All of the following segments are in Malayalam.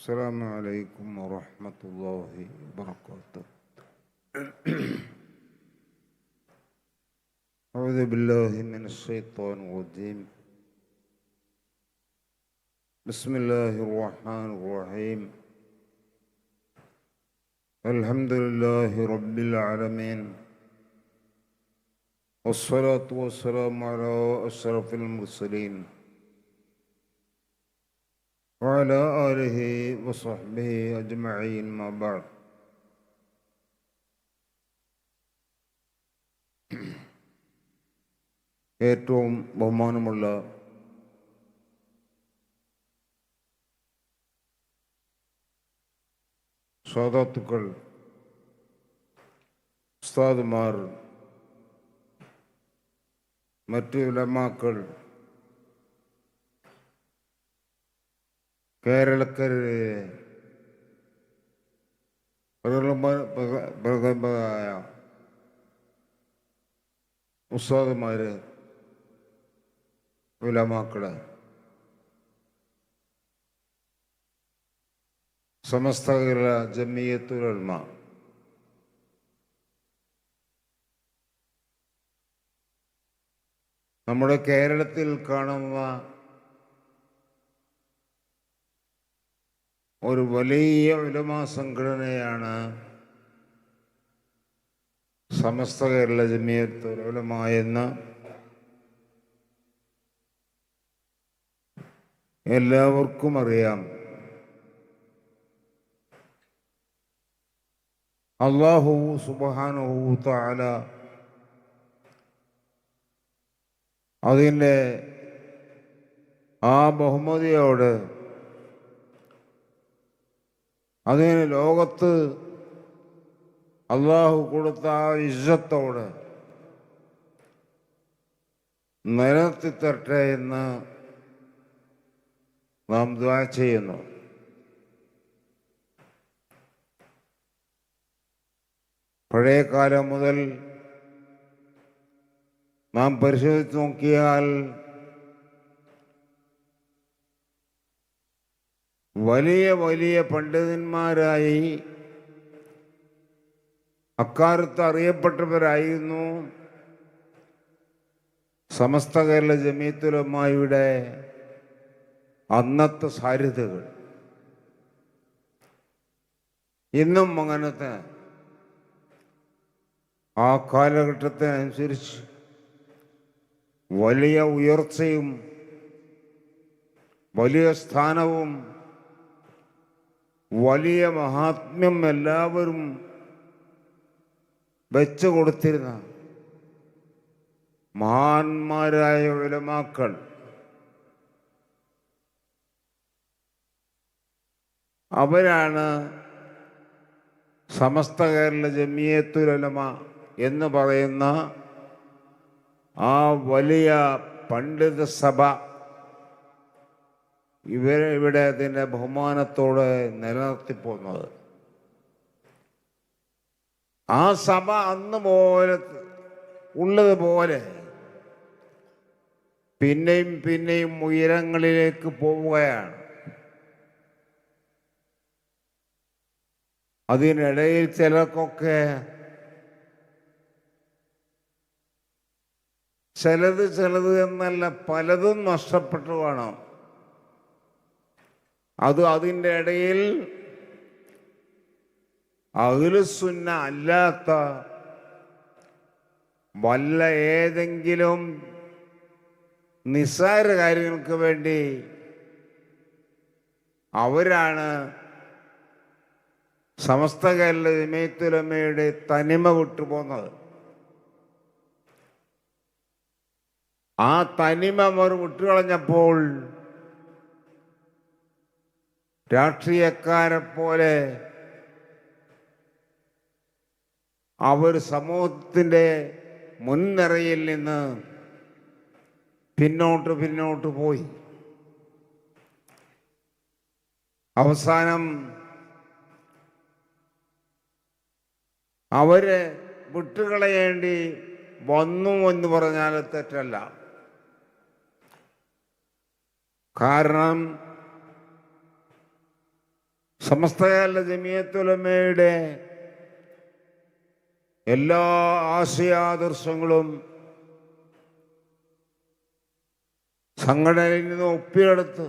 السلام عليكم ورحمة الله وبركاته. أعوذ بالله من الشيطان الرجيم. بسم الله الرحمن الرحيم. الحمد لله رب العالمين. والصلاة والسلام على أشرف المرسلين. وعلى آله وصحبه أجمعين ما بعد ഏറ്റവും ബഹുമാനമുള്ള ശ്രോതാത്തുക്കൾ ഉസ്താദുമാർ മറ്റു ഉലമാക്കൾ കേരളക്കരയിലെ പ്രഗത്ഭ- പ്രഗ- പ്രഗത്ഭരായ ഉസ്താദുമാര് ഉലമാക്കൾ സമസ്ത കേരള ജമിയത്തുലമ നമ്മുടെ കേരളത്തിൽ കാണുന്ന ഒരു വലിയ ഉലമാ സംഘടനയാണ് സമസ്ത കേരള ജമിയത്ത് ഉലമ എന്ന എല്ലാവർക്കും അറിയാം. അള്ളാഹു സുബാനുഹു താല അതിന്റെ ആ ബഹുമതിയോട് അതിന് ലോകത്ത് അള്ളാഹു കൊടുത്ത ആ ഇജ്ജത്തോട് നിലനിർത്തിത്തരട്ടെ എന്ന് നാം ദ്വാ ചെയ്യുന്നു. പഴയ കാലം മുതൽ നാം പരിശോധിച്ച് നോക്കിയാൽ വലിയ വലിയ പണ്ഡിതന്മാരായി അക്കാലത്ത് അറിയപ്പെട്ടവരായിരുന്നു സമസ്ത കേരള ജമീത്തുലമായുടെ അന്നത്തെ സാരിതകൾ ഇന്നും അങ്ങനത്തെ ആ കാലഘട്ടത്തിനനുസരിച്ച് വലിയ ഉയർച്ചയും വലിയ സ്ഥാനവും വലിയ മഹാത്മ്യം എല്ലാവരും വെച്ചു കൊടുത്തിരുന്ന മഹാന്മാരായ വിലമാക്കൾ അവരാണ് സമസ്ത കേരള ജമിയത്തുലമ എന്ന് പറയുന്ന ആ വലിയ പണ്ഡിത സഭ ഇവരെ ഇവിടെ അതിന്റെ ബഹുമാനത്തോടെ നിലനിർത്തിപ്പോന്നത്. ആ സഭ അന്ന് പോലെ ഉള്ളതുപോലെ പിന്നെയും പിന്നെയും ഉയരങ്ങളിലേക്ക് പോവുകയാണ്. അതിനിടയിൽ ചിലർക്കൊക്കെ ചിലത് ചിലത് എന്നല്ല പലതും നഷ്ടപ്പെട്ടു കാണാം. അത് അതിന്റെ ഇടയിൽ അഖിലുസുന്ന അല്ലാത്ത വല്ല ഏതെങ്കിലും നിസ്സാര കാര്യങ്ങൾക്ക് വേണ്ടി അവരാണ് സമസ്ത കേരള ജമയത്തുലമയുടെ തനിമ വിട്ടുപോകുന്നത് ആ തനിമ അവർ വിട്ടുകളഞ്ഞപ്പോൾ രാഷ്ട്രീയക്കാരെ പോലെ അവർ സമൂഹത്തിന്റെ മുൻനിരയിൽ നിന്ന് പിന്നോട്ട് പിന്നോട്ട് പോയി. അവസാനം അവരെ വിട്ടുകളയേണ്ടി വന്നു എന്ന് പറഞ്ഞാൽ തെറ്റല്ല. കാരണം സമസ്തകാല ജമിയത്തുലമയുടെ എല്ലാ ആശയാദർശങ്ങളും സംഘടനയിൽ നിന്ന് ഒപ്പിയെടുത്ത്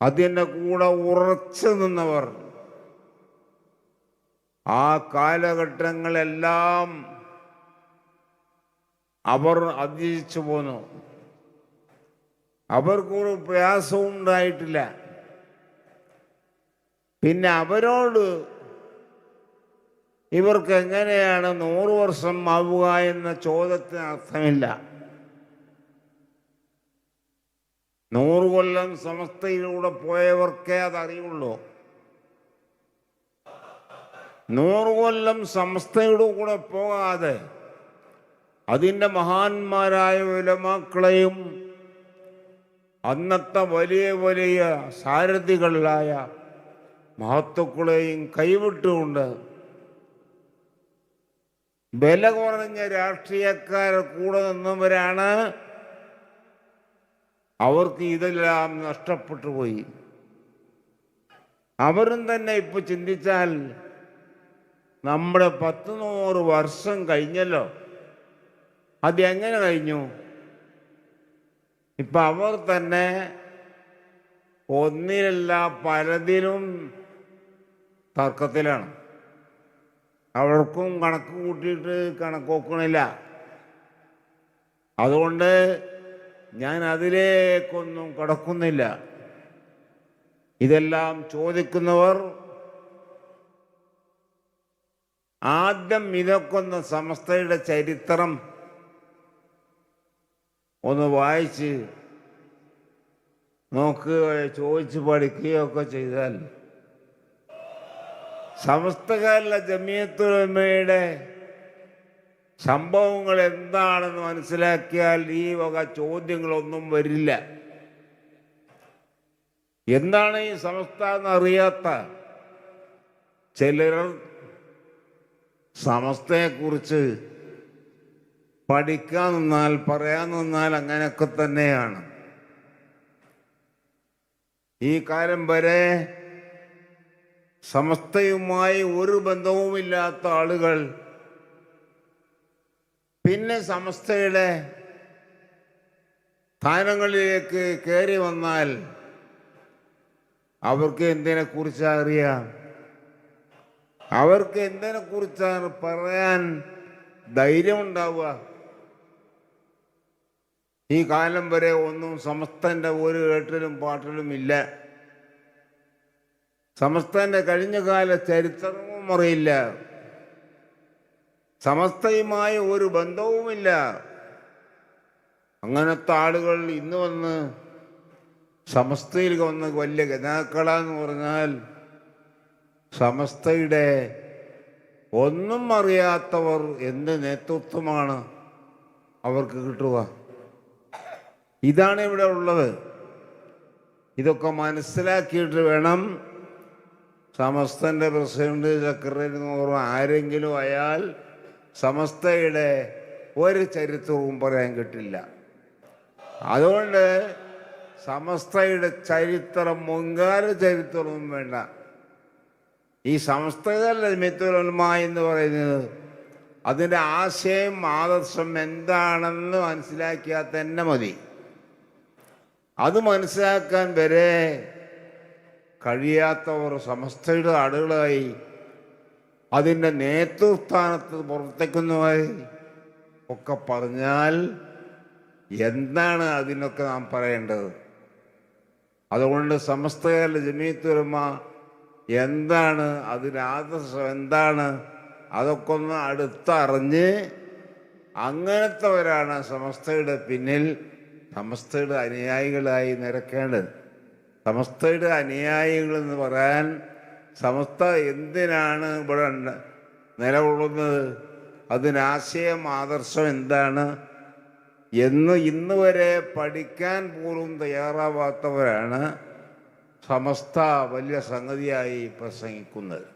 അതിന്റെ കൂടെ ഉറച്ചു നിന്നവർ ആ കാലഘട്ടങ്ങളെല്ലാം അവർ അതിജീവിച്ചു പോന്നു. അവർക്കൊരു പ്രയാസവും ഉണ്ടായിട്ടില്ല പിന്നെ അവരോട് ഇവർക്ക് എങ്ങനെയാണ് നൂറ് വർഷം ആവുക എന്ന ചോദ്യത്തിന് അർത്ഥമില്ല. നൂറ് കൊല്ലം സമസ്തയിലൂടെ പോയവർക്കേ അതറിയുള്ളൂ. നൂറ് കൊല്ലം സമസ്തയുടെ കൂടെ പോകാതെ അതിന്റെ മഹാന്മാരായ ഉലമാക്കളെയും അന്നത്തെ വലിയ വലിയ സാരഥികളായ മഹത്വക്കളെയും കൈവിട്ടുകൊണ്ട് വില കുറഞ്ഞ രാഷ്ട്രീയക്കാരെ കൂടെ നിന്നവരാണ് അവർക്ക് ഇതെല്ലാം നഷ്ടപ്പെട്ടു പോയി. അവരും തന്നെ ഇപ്പൊ ചിന്തിച്ചാൽ നമ്മുടെ പത്ത് നൂറ് വർഷം കഴിഞ്ഞല്ലോ. അത് എങ്ങനെ കഴിഞ്ഞു? ഇപ്പൊ അവർ തന്നെ ഒന്നിലല്ല പലതിലും തർക്കത്തിലാണ്. അവർക്കും കണക്ക് കൂട്ടിയിട്ട് കണക്കോക്കണില്ല. അതുകൊണ്ട് ഞാൻ അതിലേക്കൊന്നും കടക്കുന്നില്ല. ഇതെല്ലാം ചോദിക്കുന്നവർ ആദ്യം ഇതൊക്കെ ഒന്ന് സമസ്തയുടെ ചരിത്രം ഒന്ന് വായിച്ച് നോക്കുകയോ ചോദിച്ച് പഠിക്കുകയോ ഒക്കെ ചെയ്താൽ സമസ്തകാല ജമിയത്തുലമയുടെ സംഭവങ്ങൾ എന്താണെന്ന് മനസ്സിലാക്കിയാൽ ഈ വക ചോദ്യങ്ങളൊന്നും വരില്ല. എന്താണ് ഈ സമസ്ത എന്നറിയാത്ത ചിലർ സമസ്തയെക്കുറിച്ച് പഠിക്കാൻ നിന്നാൽ പറയാൻ നിന്നാൽ അങ്ങനെയൊക്കെ തന്നെയാണ്. ഈ കാലം വരെ സമസ്തയുമായി ഒരു ബന്ധവുമില്ലാത്ത ആളുകൾ. പിന്നെ സമസ്തയുടെ സ്ഥാനങ്ങളിലേക്ക് കയറി വന്നാൽ അവർക്ക് എന്തിനെക്കുറിച്ച് അറിയാം? അവർക്ക് എന്തിനെക്കുറിച്ചാണ് പറയാൻ ധൈര്യമുണ്ടാവുക? ഈ കാലം വരെ ഒന്നും സമസ്തന്റെ ഒരു കേട്ടിലും പാട്ടിലും ഇല്ല. സമസ്തന്റെ കഴിഞ്ഞകാല ചരിത്രവും അറിയില്ല. സമസ്തയുമായി ഒരു ബന്ധവുമില്ല. അങ്ങനത്തെ ആളുകൾ ഇന്ന് വന്ന് സമസ്തയിൽ വന്ന് വലിയ ഗതാക്കളാന്ന് പറഞ്ഞാൽ സമസ്തയുടെ ഒന്നും അറിയാത്തവർ എന്ത് നേതൃത്വമാണ് അവർക്ക് കിട്ടുക? ഇതാണ് ഇവിടെ ഉള്ളത്. ഇതൊക്കെ മനസ്സിലാക്കിയിട്ട് വേണം സമസ്തന്റെ പ്രസിഡന്റ് സെക്രട്ടറി ആരെങ്കിലും അയാൾ സമസ്തയുടെ ഒരു ചരിത്രവും പറയാൻ കിട്ടില്ല. അതുകൊണ്ട് സമസ്തയുടെ ചരിത്രം മുൻകാല ചരിത്രവും വേണ്ട. ഈ സമസ്തകല്ല മിത്തുലമ എന്ന് പറയുന്നത് അതിന്റെ ആശയം ആദർശം എന്താണെന്ന് മനസ്സിലാക്കിയാൽ തന്നെ മതി. അത് മനസ്സിലാക്കാൻ വരെ കഴിയാത്തവർ സമസ്തയുടെ ആളുകളായി അതിന്റെ നേതൃസ്ഥാനത്ത് പ്രവർത്തിക്കുന്നതായി ഒക്കെ പറഞ്ഞാൽ എന്താണ് അതിനൊക്കെ നാം പറയേണ്ടത്? അതുകൊണ്ട് സമസ്തകാല ജമീത്തുരമ എന്താണ് അതിന് ആദർശം? എന്താണ്? അതൊക്കെ ഒന്ന് അടുത്തറിഞ്ഞ് അങ്ങനത്തെവരാണ് സമസ്തയുടെ പിന്നിൽ സമസ്തയുടെ അനുയായികളായി നിരക്കേണ്ടത്. സമസ്തയുടെ അനുയായികൾ എന്ന് പറയാൻ സമസ്ത എന്തിനാണ് ഇവിടെ നിലകൊള്ളുന്നത്? അതിനാശയം ആദർശം എന്താണ്? എന്ന് ഇന്ന് വരെ പഠിക്കാൻ പോലും തയ്യാറാവാത്തവരാണ് സമസ്ത വലിയ സംഗതിയായി പ്രസംഗിക്കുന്നത്.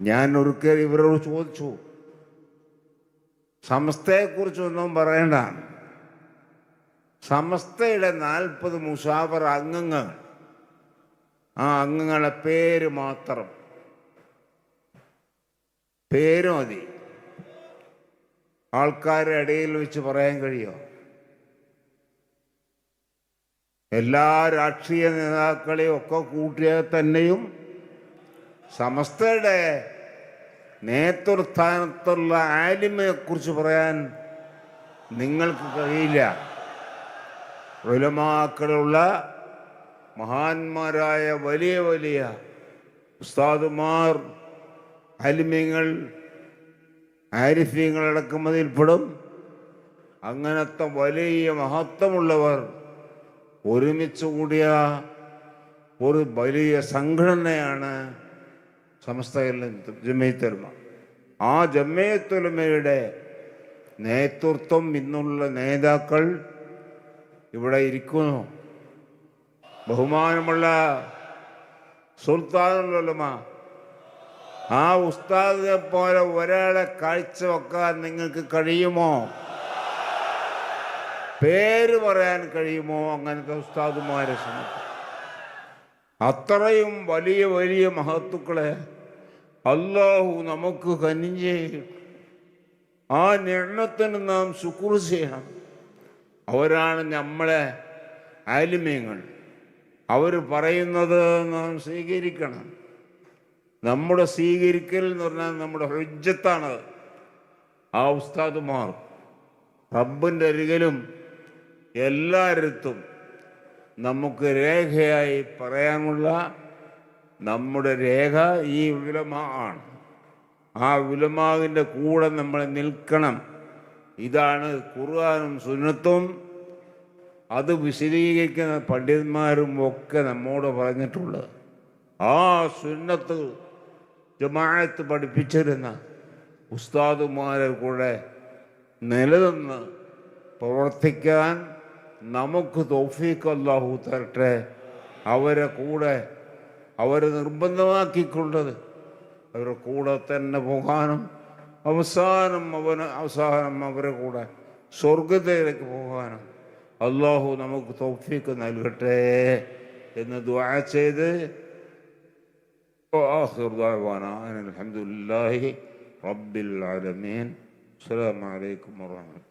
ഞാൻ ഒരിക്കൽ ഇവരോട് ചോദിച്ചു സമസ്തയെക്കുറിച്ചൊന്നും പറയണ്ട. സമസ്തയുടെ നാൽപ്പത് മുഷാവർ അംഗങ്ങൾ. ആ അംഗങ്ങളെ പേര് മാത്രം. പേര് മതി. ആൾക്കാരുടെ ഇടയിൽ വെച്ച് പറയാൻ കഴിയോ? എല്ലാ രാഷ്ട്രീയ നേതാക്കളെയും ഒക്കെ കൂട്ടിയാൽ തന്നെയും സമസ്തയുടെ നേതൃസ്ഥാനത്തുള്ള ആലിമയെക്കുറിച്ച് പറയാൻ നിങ്ങൾക്ക് കഴിയില്ല. ഉലമാക്കളുള്ള മഹാന്മാരായ വലിയ വലിയ ഉസ്താദുമാർ അലിമ്യങ്ങൾ ആരിഫ്യങ്ങളടക്കം അതിൽപ്പെടും. അങ്ങനത്തെ വലിയ മഹത്വമുള്ളവർ ഒരുമിച്ച് കൂടിയ ഒരു വലിയ സംഘടനയാണ് സമസ്ത ജമയത്തുലമ ആ ജമയത്തുലമയുടെ നേതൃത്വം ഇന്നുള്ള നേതാക്കൾ ഇവിടെ ഇരിക്കുന്നു. ബഹുമാനമുള്ള സുൽത്താനുള്ളമ ആ ഉസ്താദിനെ പോലെ ഒരാളെ കാഴ്ചവെക്കാൻ നിങ്ങൾക്ക് കഴിയുമോ? പേര് പറയാൻ കഴിയുമോ? അങ്ങനത്തെ ഉസ്താദുമാരെ ശ്രമിക്കും അത്രയും വലിയ വലിയ മഹത്തുക്കളെ അള്ളാഹു നമുക്ക് കനിഞ്ഞേ ആ ഞെണ്ണത്തിന് നാം ശുക്ർ ചെയ്യണം അവരാണ് നമ്മളെ ആലിമ്യങ്ങൾ അവർ പറയുന്നത് നാം സ്വീകരിക്കണം. നമ്മുടെ സ്വീകരിക്കൽ എന്ന് പറഞ്ഞാൽ നമ്മുടെ ഹൃജ്ജത്താണ് ആ ഉസ്താദുമാർ റബ്ബിന്റെ അരികിലും എല്ലായിടത്തും നമുക്ക് രേഖയായി പറയാനുള്ള നമ്മുടെ രേഖ ഈ ഉലമ ആണ്. ആ ഉലമാവിന്റെ കൂടെ നമ്മൾ നിൽക്കണം. ഇതാണ് ഖുർആാനും സുന്നത്തും. അത് വിശദീകരിക്കുന്ന പണ്ഡിതന്മാരും ഒക്കെ നമ്മോട് പറഞ്ഞിട്ടുള്ളത്. ആ സുന്നത്ത് ജമാഅത്ത് പഠിപ്പിച്ചിരുന്ന ഉസ്താദുമാരെ കൂടെ നിലനിന്ന് പ്രവർത്തിക്കാൻ നമുക്ക് തൗഫീഖ് അല്ലാഹു തരട്ടെ. അവരെ കൂടെ അവരെ നിർബന്ധമാക്കിക്കൊണ്ടത് അവരുടെ കൂടെ തന്നെ പോകാനും അവസാനം അവന് അവസാനം അവരെ കൂടെ സ്വർഗത്തിലേക്ക് പോകാനും അള്ളാഹു നമുക്ക് തോഫിക്ക് നൽകട്ടെ എന്ന് ദ്വാ ചെയ്ത് അലഹമുല്ലാഹി റബ്ബിൽ ആലമീൻ. അസ്സാം വലൈക്കും വാഹമത്ത്